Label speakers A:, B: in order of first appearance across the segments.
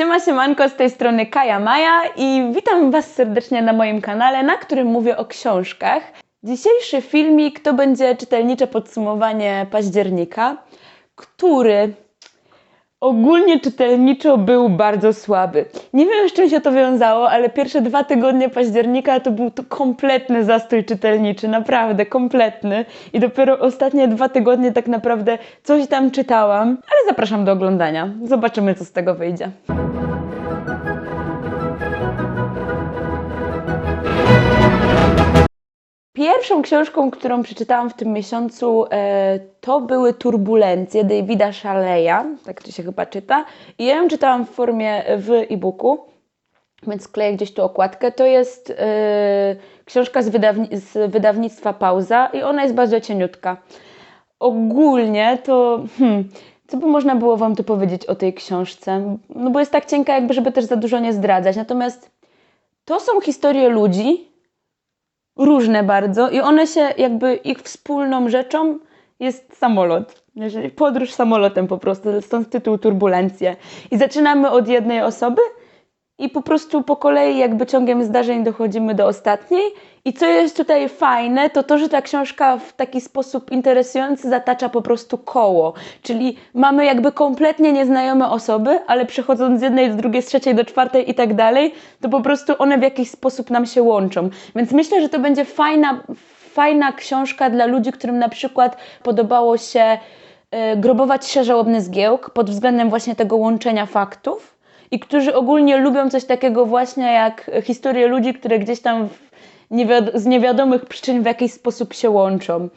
A: Siema siemanko, z tej strony Kaja Maja i witam Was serdecznie na moim kanale, na którym mówię o książkach. Dzisiejszy filmik to będzie czytelnicze podsumowanie października, który ogólnie czytelniczo był bardzo słaby. Nie wiem z czym się to wiązało, ale pierwsze dwa tygodnie października to był to kompletny zastój czytelniczy, naprawdę kompletny. I dopiero ostatnie dwa tygodnie tak naprawdę coś tam czytałam, ale zapraszam do oglądania. Zobaczymy co z tego wyjdzie. Pierwszą książką, którą przeczytałam w tym miesiącu, e, to były Turbulencje Davida Shaleya, tak to się chyba czyta. I ja ją czytałam w formie w e-booku, więc kleję gdzieś tu okładkę. To jest e, książka z, wydawni- z wydawnictwa Pauza i ona jest bardzo cieniutka. Ogólnie to... Hmm, co by można było Wam tu powiedzieć o tej książce? No bo jest tak cienka, jakby żeby też za dużo nie zdradzać. Natomiast to są historie ludzi, różne bardzo i one się jakby ich wspólną rzeczą jest samolot. Podróż samolotem po prostu, stąd tytuł Turbulencje. I zaczynamy od jednej osoby i po prostu po kolei jakby ciągiem zdarzeń dochodzimy do ostatniej. I co jest tutaj fajne, to to, że ta książka w taki sposób interesujący zatacza po prostu koło. Czyli mamy jakby kompletnie nieznajome osoby, ale przechodząc z jednej, z drugiej, z trzeciej do czwartej i tak dalej, to po prostu one w jakiś sposób nam się łączą. Więc myślę, że to będzie fajna, fajna książka dla ludzi, którym na przykład podobało się e, Grobować się żałobny zgiełk pod względem właśnie tego łączenia faktów i którzy ogólnie lubią coś takiego właśnie jak historie ludzi, które gdzieś tam z niewiadomych przyczyn w jakiś sposób się łączą.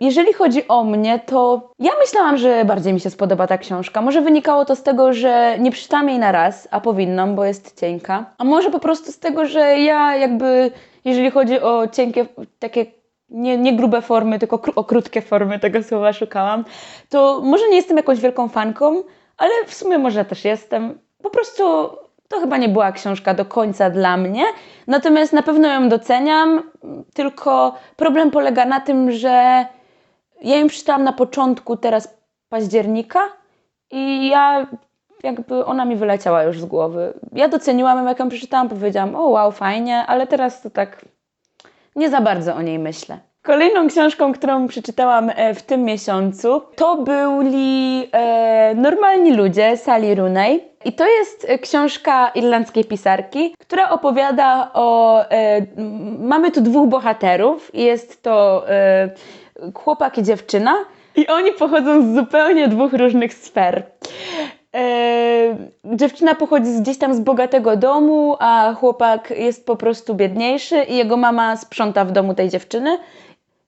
A: Jeżeli chodzi o mnie, to ja myślałam, że bardziej mi się spodoba ta książka. Może wynikało to z tego, że nie przeczytałam jej na raz, a powinnam, bo jest cienka. A może po prostu z tego, że ja jakby, jeżeli chodzi o cienkie, takie nie, nie grube formy, tylko o krótkie formy tego słowa szukałam, to może nie jestem jakąś wielką fanką, ale w sumie może też jestem. Po prostu to chyba nie była książka do końca dla mnie, natomiast na pewno ją doceniam, tylko problem polega na tym, że ja ją przeczytałam na początku teraz października i ja jakby ona mi wyleciała już z głowy. Ja doceniłam ją, jak ją przeczytałam, powiedziałam, o wow, fajnie, ale teraz to tak nie za bardzo o niej myślę. Kolejną książką, którą przeczytałam e, w tym miesiącu, to byli e, Normalni ludzie Sally Rooney. I to jest e, książka irlandzkiej pisarki, która opowiada o. E, mamy tu dwóch bohaterów. Jest to e, chłopak i dziewczyna, i oni pochodzą z zupełnie dwóch różnych sfer. E, dziewczyna pochodzi gdzieś tam z bogatego domu, a chłopak jest po prostu biedniejszy i jego mama sprząta w domu tej dziewczyny.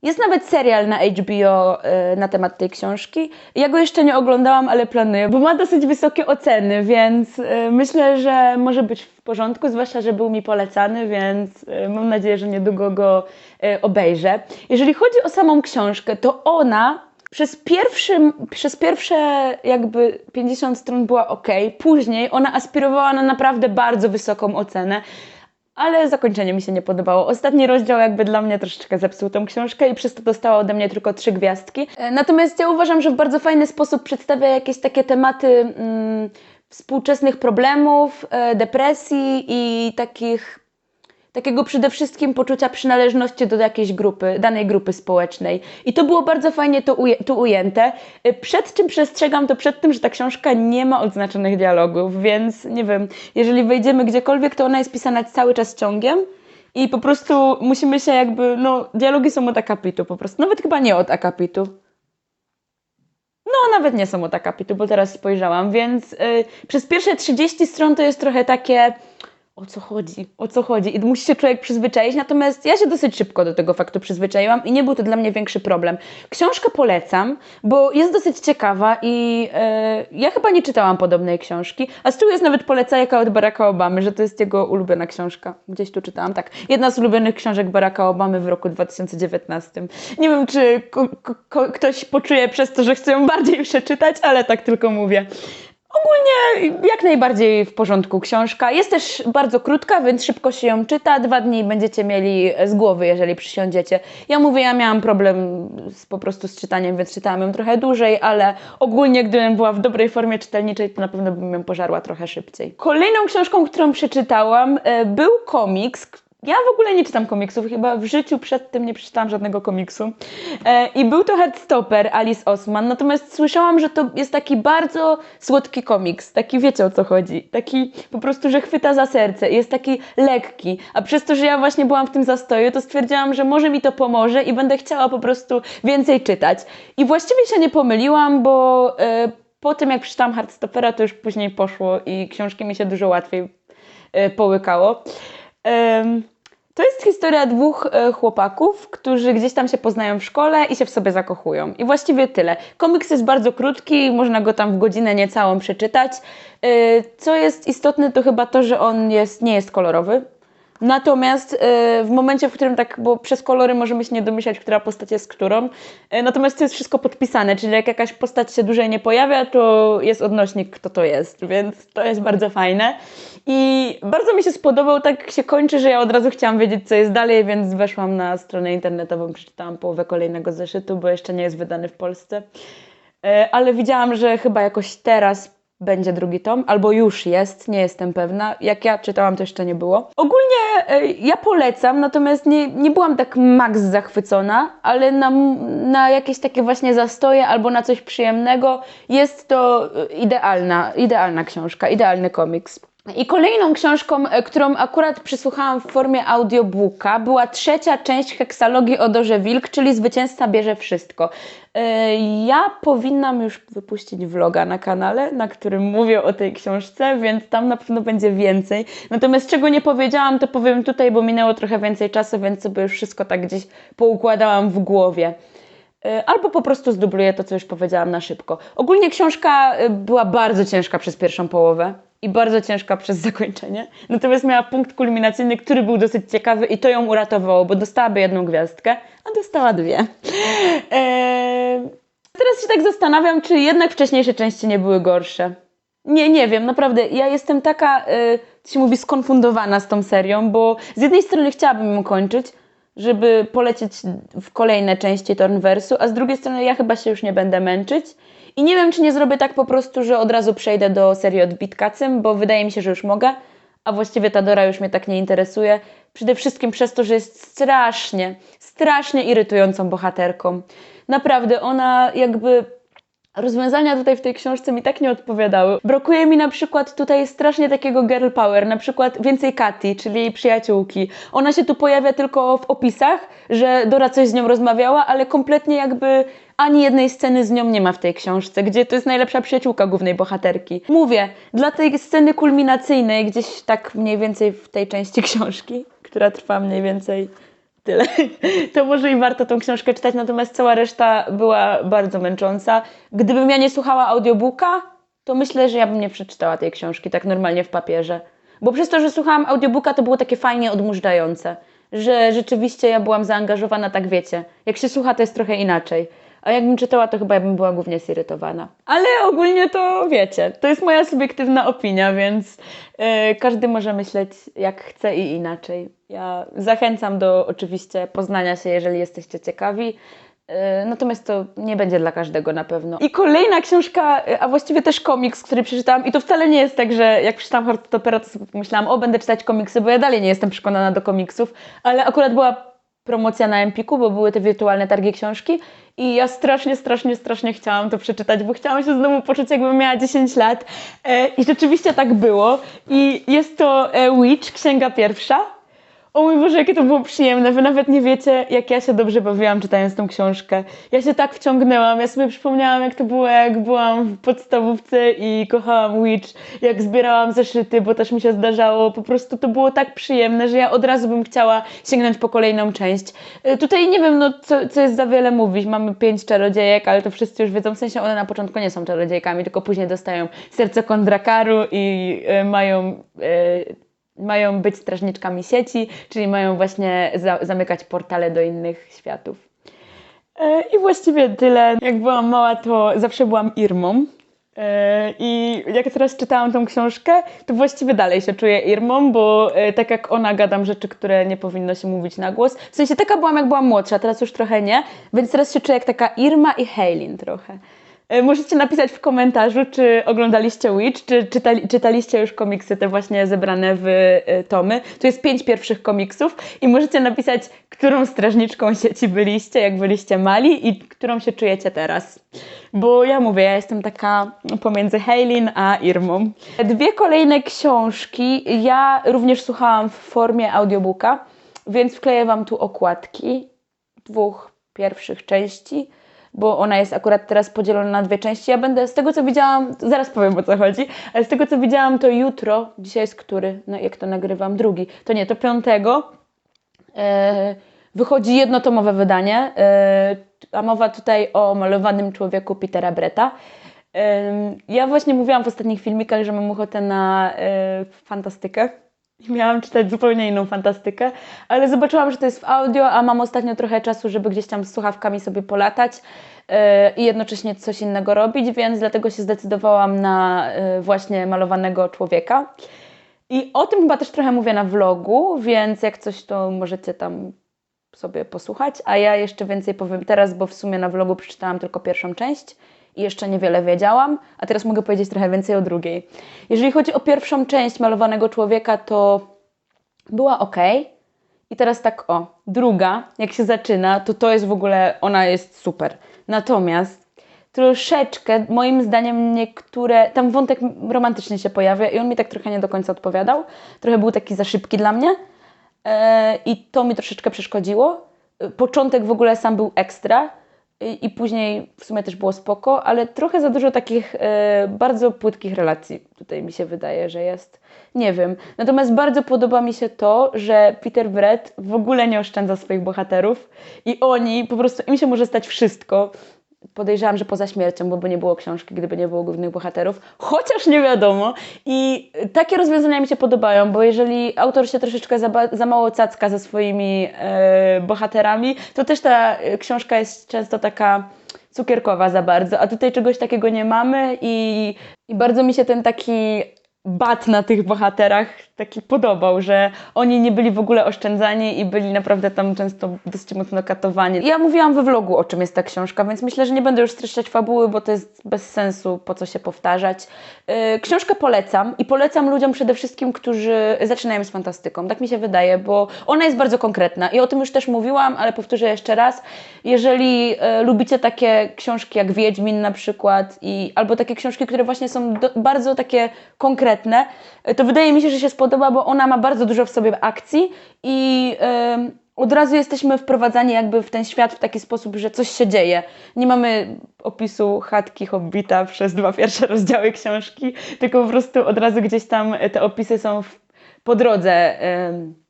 A: Jest nawet serial na HBO e, na temat tej książki. Ja go jeszcze nie oglądałam, ale planuję, bo ma dosyć wysokie oceny, więc e, myślę, że może być w porządku, zwłaszcza, że był mi polecany, więc e, mam nadzieję, że niedługo go obejrzę. Jeżeli chodzi o samą książkę, to ona przez, pierwszy, przez pierwsze jakby 50 stron była ok, później ona aspirowała na naprawdę bardzo wysoką ocenę, ale zakończenie mi się nie podobało. Ostatni rozdział jakby dla mnie troszeczkę zepsuł tą książkę i przez to dostała ode mnie tylko trzy gwiazdki. E, Natomiast ja uważam, że w bardzo fajny sposób przedstawia jakieś takie tematy mm, współczesnych problemów, e, depresji i takich takiego przede wszystkim poczucia przynależności do jakiejś grupy, danej grupy społecznej. I to było bardzo fajnie uje, tu ujęte. Y, Przed czym przestrzegam, to przed tym, że ta książka nie ma odznaczonych dialogów, więc nie wiem, jeżeli wejdziemy gdziekolwiek, to ona jest pisana cały czas ciągiem. I po prostu musimy się jakby, no, dialogi są od akapitu po prostu. Nawet chyba nie od akapitu. No, nawet nie są od akapitu, bo teraz spojrzałam, więc y, przez pierwsze 30 stron to jest trochę takie o co chodzi, o co chodzi i musi się człowiek przyzwyczaić, natomiast ja się dosyć szybko do tego faktu przyzwyczaiłam i nie był to dla mnie większy problem. Książkę polecam, bo jest dosyć ciekawa i e, ja chyba nie czytałam podobnej książki, a z jest nawet polecajka od Baracka Obamy, że to jest jego ulubiona książka. Gdzieś tu czytałam, tak. Jedna z ulubionych książek Baracka Obamy w roku 2019. Nie wiem, czy ktoś poczuje przez to, że chce ją bardziej przeczytać, ale tak tylko mówię. Ogólnie jak najbardziej w porządku książka. Jest też bardzo krótka, więc szybko się ją czyta. Dwa dni będziecie mieli z głowy, jeżeli przysiądziecie. Ja mówię, ja miałam problem z, po prostu z czytaniem, więc czytałam ją trochę dłużej, ale ogólnie gdybym była w dobrej formie czytelniczej, to na pewno bym ją pożarła trochę szybciej. Kolejną książką, którą przeczytałam, e, był komiks, ja w ogóle nie czytam komiksów, chyba w życiu przed tym nie przeczytałam żadnego komiksu. E, I był to Heartstopper Alice Osman, natomiast słyszałam, że to jest taki bardzo słodki komiks, taki wiecie o co chodzi, taki po prostu, że chwyta za serce, jest taki lekki, a przez to, że ja właśnie byłam w tym zastoju, to stwierdziłam, że może mi to pomoże i będę chciała po prostu więcej czytać. I właściwie się nie pomyliłam, bo e, po tym jak przeczytałam Heartstoppera, to już później poszło i książki mi się dużo łatwiej e, połykało. Em, to jest historia dwóch e, chłopaków, którzy gdzieś tam się poznają w szkole i się w sobie zakochują. I właściwie tyle. Komiks jest bardzo krótki, można go tam w godzinę niecałą przeczytać. E, Co jest istotne, to chyba to, że on jest, nie jest kolorowy. Natomiast e, w momencie, w którym tak, bo przez kolory możemy się nie domyślać, która postać jest którą, e, natomiast to jest wszystko podpisane, czyli jak jakaś postać się dłużej nie pojawia, to jest odnośnik, kto to jest, więc to jest bardzo fajne. I bardzo mi się spodobał, tak się kończy, że ja od razu chciałam wiedzieć, co jest dalej, więc weszłam na stronę internetową, przeczytałam połowę kolejnego zeszytu, bo jeszcze nie jest wydany w Polsce. E, Ale widziałam, że chyba jakoś teraz będzie drugi tom, albo już jest, nie jestem pewna. Jak ja czytałam, to jeszcze nie było. Ogólnie e, ja polecam, natomiast nie, nie byłam tak max zachwycona, ale na, na jakieś takie właśnie zastoje albo na coś przyjemnego jest to e, idealna, idealna książka, idealny komiks. I kolejną książką, e, którą akurat przysłuchałam w formie audiobooka, była trzecia część heksalogii o Dorze Wilk, czyli Zwycięzca bierze wszystko. E, Ja powinnam już wypuścić vloga na kanale, na którym mówię o tej książce, więc tam na pewno będzie więcej. Natomiast czego nie powiedziałam, to powiem tutaj, bo minęło trochę więcej czasu, więc sobie już wszystko tak gdzieś poukładałam w głowie. E, Albo po prostu zdubluję to, co już powiedziałam na szybko. Ogólnie książka była bardzo ciężka przez pierwszą połowę i bardzo ciężka przez zakończenie. Natomiast miała punkt kulminacyjny, który był dosyć ciekawy i to ją uratowało, bo dostałaby jedną gwiazdkę, a dostała dwie. Eee, teraz się tak zastanawiam, czy jednak wcześniejsze części nie były gorsze. Nie, nie wiem, naprawdę. Ja jestem taka, y, to się mówi, skonfundowana z tą serią, bo z jednej strony chciałabym ją kończyć, żeby polecieć w kolejne części Tornversu, a z drugiej strony ja chyba się już nie będę męczyć. I nie wiem, czy nie zrobię tak po prostu, że od razu przejdę do serii Odbit Kacem, bo wydaje mi się, że już mogę, a właściwie ta Dora już mnie tak nie interesuje. Przede wszystkim przez to, że jest strasznie, strasznie irytującą bohaterką. Naprawdę, ona jakby Rozwiązania tutaj w tej książce mi tak nie odpowiadały. Brakuje mi na przykład tutaj strasznie takiego girl power, na przykład więcej Kati, czyli jej przyjaciółki. Ona się tu pojawia tylko w opisach, że Dora coś z nią rozmawiała, ale kompletnie jakby ani jednej sceny z nią nie ma w tej książce, gdzie to jest najlepsza przyjaciółka głównej bohaterki. Mówię, dla tej sceny kulminacyjnej, gdzieś tak mniej więcej w tej części książki, która trwa mniej więcej tyle. To może i warto tą książkę czytać, natomiast cała reszta była bardzo męcząca. Gdybym ja nie słuchała audiobooka, to myślę, że ja bym nie przeczytała tej książki tak normalnie w papierze. Bo przez to, że słuchałam audiobooka, to było takie fajnie odmurzające. Że rzeczywiście ja byłam zaangażowana, tak wiecie. Jak się słucha, to jest trochę inaczej. A jakbym czytała, to chyba bym była głównie zirytowana. Ale ogólnie to wiecie, to jest moja subiektywna opinia, więc yy, każdy może myśleć jak chce i inaczej. Ja zachęcam do oczywiście poznania się, jeżeli jesteście ciekawi. Yy, Natomiast to nie będzie dla każdego na pewno. I kolejna książka, yy, a właściwie też komiks, który przeczytałam. I to wcale nie jest tak, że jak przeczytałam Heartstoppera, to sobie o będę czytać komiksy, bo ja dalej nie jestem przekonana do komiksów. Ale akurat była promocja na Empiku, bo były te wirtualne targi książki i ja strasznie, strasznie, strasznie chciałam to przeczytać, bo chciałam się znowu poczuć, jakbym miała 10 lat e, i rzeczywiście tak było i jest to e, Witch, księga pierwsza. O mój Boże, jakie to było przyjemne. Wy nawet nie wiecie, jak ja się dobrze bawiłam czytając tą książkę. Ja się tak wciągnęłam. Ja sobie przypomniałam, jak to było, jak byłam w podstawówce i kochałam Witch, jak zbierałam zeszyty, bo też mi się zdarzało. Po prostu to było tak przyjemne, że ja od razu bym chciała sięgnąć po kolejną część. Y, Tutaj nie wiem, no co, co jest za wiele mówić. Mamy pięć czarodziejek, ale to wszyscy już wiedzą. W sensie one na początku nie są czarodziejkami, tylko później dostają serce kondrakaru i y, mają... y, mają być strażniczkami sieci, czyli mają właśnie za zamykać portale do innych światów. E, I właściwie tyle. Jak byłam mała, to zawsze byłam Irmą. E, I jak teraz czytałam tą książkę, to właściwie dalej się czuję Irmą, bo e, tak jak ona gadam rzeczy, które nie powinno się mówić na głos. W sensie taka byłam jak byłam młodsza, teraz już trochę nie, więc teraz się czuję jak taka Irma i Heilin trochę. E, Możecie napisać w komentarzu, czy oglądaliście Witch, czy czytali, czytaliście już komiksy te właśnie zebrane w e, tomy. Tu jest pięć pierwszych komiksów i możecie napisać, którą strażniczką sieci byliście, jak byliście mali i którą się czujecie teraz. Bo ja mówię, ja jestem taka pomiędzy Heilin a Irmą. Dwie kolejne książki ja również słuchałam w formie audiobooka, więc wkleję Wam tu okładki dwóch pierwszych części bo ona jest akurat teraz podzielona na dwie części. Ja będę, z tego co widziałam, zaraz powiem o co chodzi, ale z tego co widziałam, to jutro, dzisiaj jest który, no jak to nagrywam, drugi, to nie, to piątego, e, wychodzi jednotomowe wydanie, e, a mowa tutaj o malowanym człowieku Petera Bretta. E, ja właśnie mówiłam w ostatnich filmikach, że mam ochotę na fantastykę. I miałam czytać zupełnie inną fantastykę, ale zobaczyłam, że to jest w audio, a mam ostatnio trochę czasu, żeby gdzieś tam z słuchawkami sobie polatać yy, i jednocześnie coś innego robić, więc dlatego się zdecydowałam na yy, właśnie malowanego człowieka. I o tym chyba też trochę mówię na vlogu, więc jak coś, to możecie tam sobie posłuchać, a ja jeszcze więcej powiem teraz, bo w sumie na vlogu przeczytałam tylko pierwszą część i jeszcze niewiele wiedziałam, a teraz mogę powiedzieć trochę więcej o drugiej. Jeżeli chodzi o pierwszą część malowanego człowieka, to była ok. I teraz tak o, druga, jak się zaczyna, to to jest w ogóle, ona jest super. Natomiast troszeczkę, moim zdaniem, niektóre, tam wątek romantyczny się pojawia i on mi tak trochę nie do końca odpowiadał. Trochę był taki za szybki dla mnie e, i to mi troszeczkę przeszkodziło. Początek w ogóle sam był ekstra i, później w sumie też było spoko, ale trochę za dużo takich e, bardzo płytkich relacji tutaj mi się wydaje, że jest. Nie wiem. Natomiast bardzo podoba mi się to, że Peter Brett w ogóle nie oszczędza swoich bohaterów i oni po prostu im się może stać wszystko. Podejrzewam, że poza śmiercią, bo by nie było książki, gdyby nie było głównych bohaterów, chociaż nie wiadomo. I takie rozwiązania mi się podobają, bo jeżeli autor się troszeczkę za, za mało cacka ze swoimi e, bohaterami, to też ta e, książka jest często taka cukierkowa za bardzo, a tutaj czegoś takiego nie mamy i, i bardzo mi się ten taki bat na tych bohaterach taki podobał, że oni nie byli w ogóle oszczędzani i byli naprawdę tam często dosyć mocno katowani. Ja mówiłam we vlogu, o czym jest ta książka, więc myślę, że nie będę już streszczać fabuły, bo to jest bez sensu, po co się powtarzać. Yy, książkę polecam i polecam ludziom przede wszystkim, którzy zaczynają z fantastyką. Tak mi się wydaje, bo ona jest bardzo konkretna i o tym już też mówiłam, ale powtórzę jeszcze raz. Jeżeli yy, lubicie takie książki jak Wiedźmin na przykład i albo takie książki, które właśnie są do, bardzo takie konkretne, yy, to wydaje mi się, że się spodoba, bo ona ma bardzo dużo w sobie akcji i yy, od razu jesteśmy wprowadzani jakby w ten świat w taki sposób, że coś się dzieje. Nie mamy opisu chatki Hobbita przez dwa pierwsze rozdziały książki, tylko po prostu od razu gdzieś tam te opisy są w, po drodze. Yy,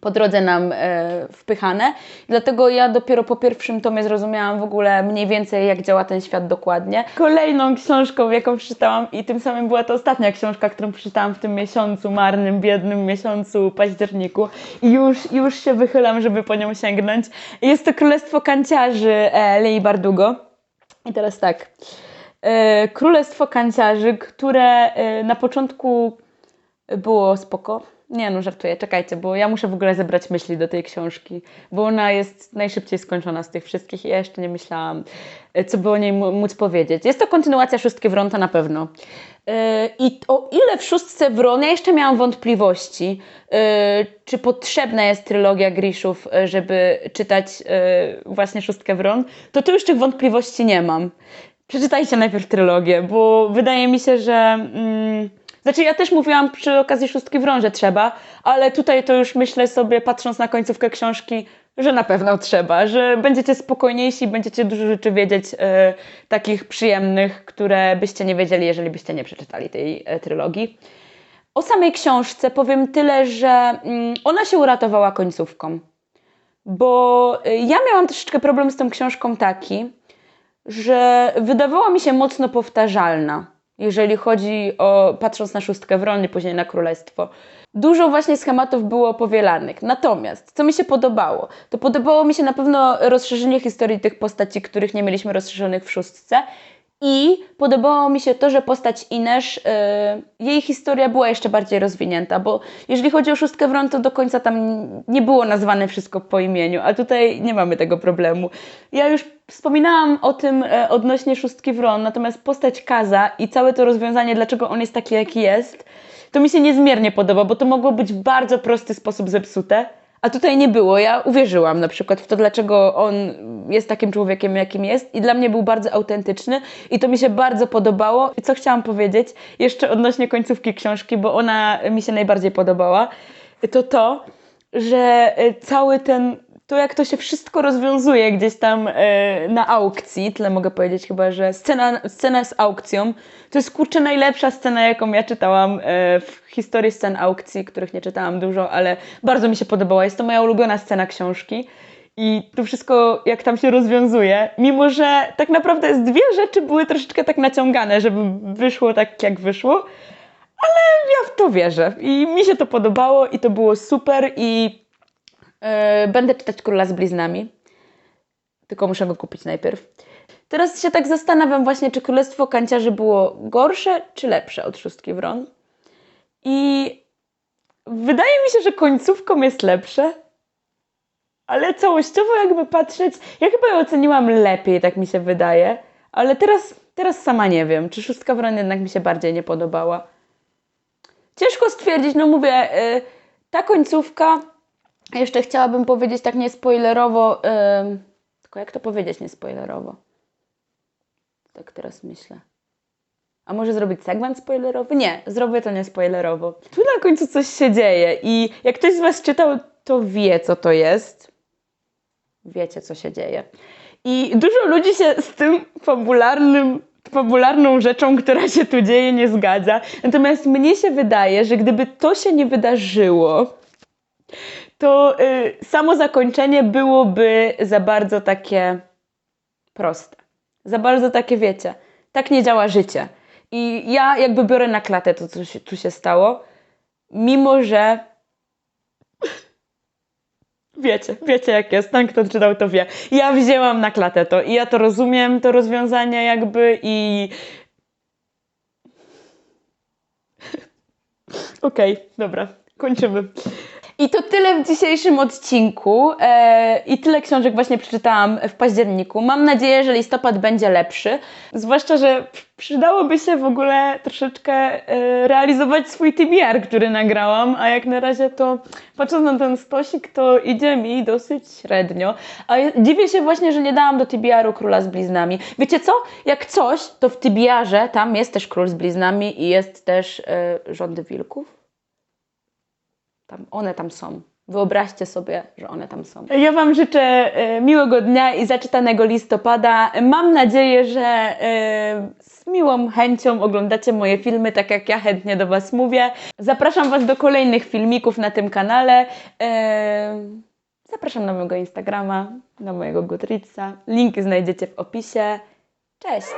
A: po drodze nam e, wpychane. Dlatego ja dopiero po pierwszym tomie zrozumiałam w ogóle mniej więcej, jak działa ten świat dokładnie. Kolejną książką, jaką przeczytałam, i tym samym była to ostatnia książka, którą przeczytałam w tym miesiącu, marnym, biednym miesiącu, październiku. I już, już się wychylam, żeby po nią sięgnąć. Jest to Królestwo Kanciarzy e, Lei Bardugo. I teraz tak. E, Królestwo Kanciarzy, które e, na początku było spoko, nie no, żartuję, czekajcie, bo ja muszę w ogóle zebrać myśli do tej książki, bo ona jest najszybciej skończona z tych wszystkich i ja jeszcze nie myślałam, e, co by o niej móc powiedzieć. Jest to kontynuacja Szóstki Wron, to na pewno. Yy, I o ile w Szóstce Wron ja jeszcze miałam wątpliwości, yy, czy potrzebna jest trylogia Griszów, żeby czytać właśnie Szóstkę Wron, to tu już tych wątpliwości nie mam. Przeczytajcie najpierw trylogię, bo wydaje mi się, że... Znaczy ja też mówiłam przy okazji szóstki wrą, że trzeba, ale tutaj to już myślę sobie, patrząc na końcówkę książki, że na pewno trzeba, że będziecie spokojniejsi, będziecie dużo rzeczy wiedzieć e, takich przyjemnych, które byście nie wiedzieli, jeżeli byście nie przeczytali tej e, trylogii. O samej książce powiem tyle, że mm, ona się uratowała końcówką, bo e, ja miałam troszeczkę problem z tą książką taki, że wydawała mi się mocno powtarzalna jeżeli chodzi o, patrząc na szóstkę wron i później na królestwo. Dużo właśnie schematów było powielanych. Natomiast, co mi się podobało? To podobało mi się na pewno rozszerzenie historii tych postaci, których nie mieliśmy rozszerzonych w szóstce I podobało mi się to, że postać Inesz, e, jej historia była jeszcze bardziej rozwinięta, bo jeżeli chodzi o szóstkę Wron, to do końca tam nie było nazwane wszystko po imieniu, a tutaj nie mamy tego problemu. Ja już wspominałam o tym e, odnośnie szóstki Wron, natomiast postać Kaza i całe to rozwiązanie, dlaczego on jest taki, jaki jest, to mi się niezmiernie podoba, bo to mogło być w bardzo prosty sposób zepsute. A tutaj nie było. Ja uwierzyłam na przykład w to, dlaczego on jest takim człowiekiem, jakim jest, i dla mnie był bardzo autentyczny, i to mi się bardzo podobało. I co chciałam powiedzieć jeszcze odnośnie końcówki książki, bo ona mi się najbardziej podobała, to to, że e, cały ten. To, jak to się wszystko rozwiązuje gdzieś tam e, na aukcji, tyle mogę powiedzieć chyba, że scena, scena z aukcją to jest kurczę najlepsza scena, jaką ja czytałam e, w historii scen aukcji, których nie czytałam dużo, ale bardzo mi się podobała. Jest to moja ulubiona scena książki. I to wszystko, jak tam się rozwiązuje, mimo że tak naprawdę z dwie rzeczy były troszeczkę tak naciągane, żeby wyszło tak, jak wyszło, ale ja w to wierzę. I mi się to podobało i to było super i będę czytać Króla z Bliznami. Tylko muszę go kupić najpierw. Teraz się tak zastanawiam właśnie, czy Królestwo Kanciarzy było gorsze, czy lepsze od Szóstki Wron. I wydaje mi się, że końcówką jest lepsze. Ale całościowo jakby patrzeć, ja chyba ją oceniłam lepiej, tak mi się wydaje. Ale teraz, teraz sama nie wiem, czy Szóstka Wron jednak mi się bardziej nie podobała. Ciężko stwierdzić, no mówię, y, ta końcówka, jeszcze chciałabym powiedzieć tak niespoilerowo, y, tylko jak to powiedzieć niespoilerowo? Tak teraz myślę. A może zrobić segment spoilerowy? Nie, zrobię to niespoilerowo. Tu na końcu coś się dzieje i jak ktoś z Was czytał, to wie, co to jest. Wiecie, co się dzieje. I dużo ludzi się z tym fabularnym, fabularną rzeczą, która się tu dzieje, nie zgadza. Natomiast mnie się wydaje, że gdyby to się nie wydarzyło, to y, samo zakończenie byłoby za bardzo takie proste. Za bardzo takie, wiecie, tak nie działa życie. I ja jakby biorę na klatę to, co się, tu się stało, mimo że Wiecie, wiecie jak jest, ten kto czytał to wie. Ja wzięłam na klatę to i ja to rozumiem, to rozwiązanie jakby i... Okej, okay, dobra, kończymy. I to tyle w dzisiejszym odcinku e, i tyle książek właśnie przeczytałam w październiku. Mam nadzieję, że listopad będzie lepszy, zwłaszcza, że przydałoby się w ogóle troszeczkę e, realizować swój TBR, który nagrałam, a jak na razie to patrząc na ten stosik, to idzie mi dosyć średnio. A dziwię się właśnie, że nie dałam do TBR-u Króla z Bliznami. Wiecie co? Jak coś, to w TBR-ze tam jest też Król z Bliznami i jest też e, Rządy Wilków. Tam, one tam są. Wyobraźcie sobie, że one tam są. Ja Wam życzę e, miłego dnia i zaczytanego listopada. Mam nadzieję, że e, z miłą chęcią oglądacie moje filmy, tak jak ja chętnie do Was mówię. Zapraszam Was do kolejnych filmików na tym kanale. E, zapraszam na mojego Instagrama, na mojego Goodreadsa. Linki znajdziecie w opisie. Cześć!